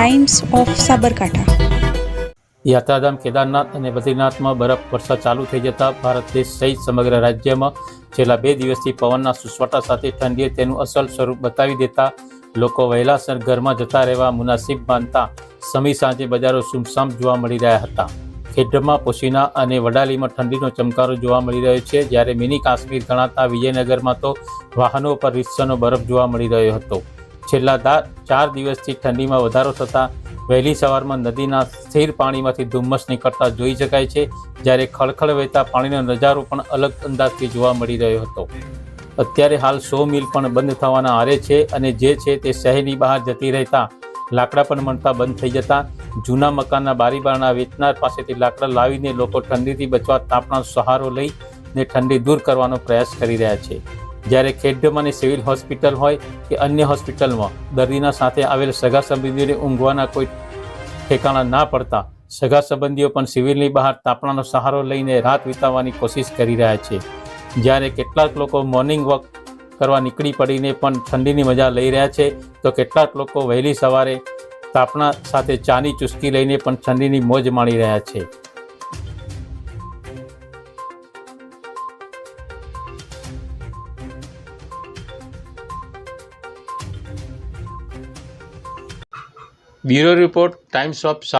Times of Sabarkantha યાત્રાધામ કેદારનાથ અને બદ્રીનાથમાં બરફ વર્ષા ચાલુ થઈ જતા ભારત દેશ સહિત સમગ્ર રાજ્યમાં છેલ્લા બે દિવસથી પવનના સુસવાટા સાથે ઠંડીએ તેનું અસલ સ્વરૂપ બતાવી દેતા લોકો વહેલાસર ઘરમાં જતા રહેવા મુનાસિબ માનતા સમી સાંજે બજારો સુમસામ જોવા મળી રહ્યા હતા. ખેડમાં પોશીના અને વડાલીમાં ઠંડીનો ચમકારો જોવા મળી રહ્યો છે, જ્યારે મિની કાશ્મીર ગણાતા વિજયનગરમાં તો વાહનો પર રીતસરનો બરફ જોવા મળી રહ્યો હતો. છેલ્લા ચાર દિવસથી ઠંડીમાં વધારો થતાં વહેલી સવારમાં નદીના સ્થિર પાણીમાંથી ધુમ્મસ નીકળતા જોઈ શકાય છે, જ્યારે ખળખળ વહેતા પાણીનો નજારો પણ અલગ અંદાજથી જોવા મળી રહ્યો હતો. અત્યારે હાલ સો મિલ પણ બંધ થવાના આરે છે અને જે છે તે શહેરની બહાર જતી રહેતા લાકડા પણ મળતા બંધ થઈ જતા જૂના મકાનના બારીબારણા વેચનાર પાસેથી લાકડા લાવીને લોકો ઠંડીથી બચવા તાપનો સહારો લઈ ને ઠંડી દૂર કરવાનો પ્રયાસ કરી રહ્યા છે. જ્યારે ખેડ્ડમની સિવિલ હોસ્પિટલ હોય કે અન્ય હોસ્પિટલમાં, દર્દીના સાથે આવેલ સગા સંબંધીઓને ઊંઘવાના કોઈ ઠેકાણા ના પડતા, સગા સંબંધીઓ પણ સિવિલની બહાર તાપણાનો સહારો લઈને રાત વિતાવવાની કોશિશ કરી રહ્યા છે. જ્યારે કેટલાક લોકો મોર્નિંગ વોક કરવા નીકળી પડીને પણ ઠંડીની મજા લઈ રહ્યા છે, તો કેટલાક લોકો વહેલી સવારે તાપણા સાથે ચાની ચુસ્કી લઈને પણ ઠંડીની મોજ માણી રહ્યા છે. Bureau report times of